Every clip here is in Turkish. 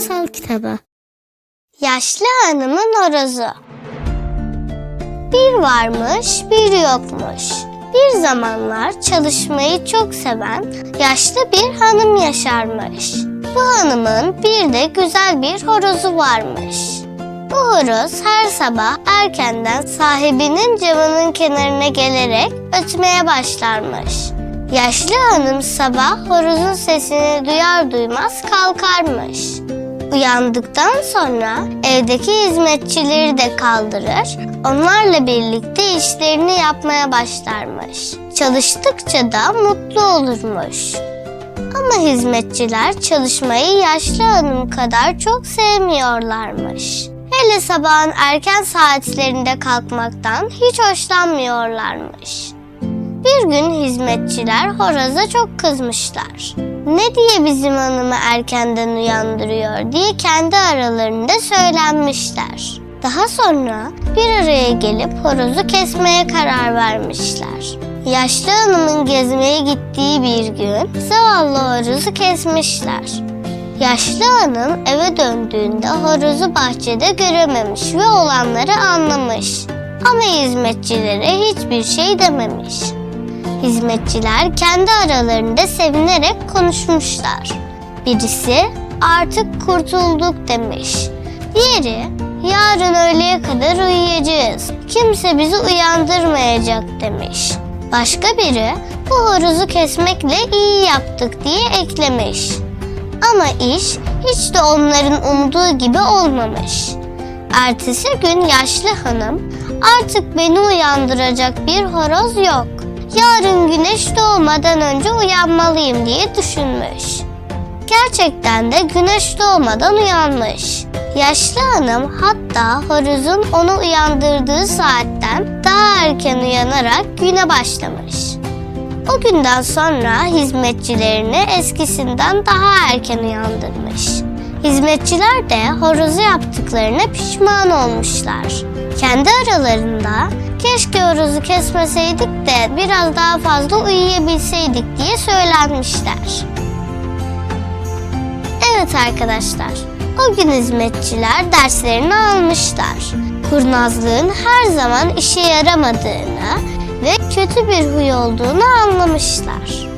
Masal Kitabı Yaşlı Hanımın Horozu Bir varmış, bir yokmuş. Bir zamanlar çalışmayı çok seven yaşlı bir hanım yaşarmış. Bu hanımın bir de güzel bir horozu varmış. Bu horoz her sabah erkenden sahibinin camının kenarına gelerek ötmeye başlarmış. Yaşlı hanım sabah horozun sesini duyar duymaz kalkarmış. Uyandıktan sonra evdeki hizmetçileri de kaldırır, onlarla birlikte işlerini yapmaya başlarmış. Çalıştıkça da mutlu olurmuş. Ama hizmetçiler çalışmayı yaşlı hanım kadar çok sevmiyorlarmış. Hele sabahın erken saatlerinde kalkmaktan hiç hoşlanmıyorlarmış. Bir gün hizmetçiler horoza çok kızmışlar. Ne diye bizim hanımı erkenden uyandırıyor diye kendi aralarında söylenmişler. Daha sonra bir araya gelip horozu kesmeye karar vermişler. Yaşlı hanımın gezmeye gittiği bir gün zavallı horozu kesmişler. Yaşlı hanım eve döndüğünde horozu bahçede görememiş ve olanları anlamış. Ama hizmetçilere hiçbir şey dememiş. Hizmetçiler kendi aralarında sevinerek konuşmuşlar. Birisi artık kurtulduk demiş. Diğeri yarın öğleye kadar uyuyacağız. Kimse bizi uyandırmayacak demiş. Başka biri bu horozu kesmekle iyi yaptık diye eklemiş. Ama iş hiç de onların umduğu gibi olmamış. Ertesi gün yaşlı hanım artık beni uyandıracak bir horoz yok. Yarın güneş doğmadan önce uyanmalıyım diye düşünmüş. Gerçekten de güneş doğmadan uyanmış. Yaşlı hanım hatta horozun onu uyandırdığı saatten daha erken uyanarak güne başlamış. O günden sonra hizmetçilerini eskisinden daha erken uyandırmış. Hizmetçiler de horozu yaptıklarına pişman olmuşlar. Kendi aralarında keşke horozu kesmeseydik de biraz daha fazla uyuyabilseydik diye söylenmişler. Evet arkadaşlar, o gün hizmetçiler derslerini almışlar. Kurnazlığın her zaman işe yaramadığını ve kötü bir huy olduğunu anlamışlar.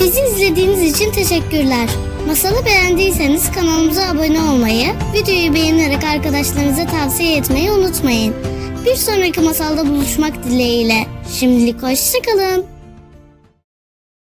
Bizi izlediğiniz için teşekkürler. Masalı beğendiyseniz kanalımıza abone olmayı, videoyu beğenerek arkadaşlarınıza tavsiye etmeyi unutmayın. Bir sonraki masalda buluşmak dileğiyle. Şimdilik hoşçakalın.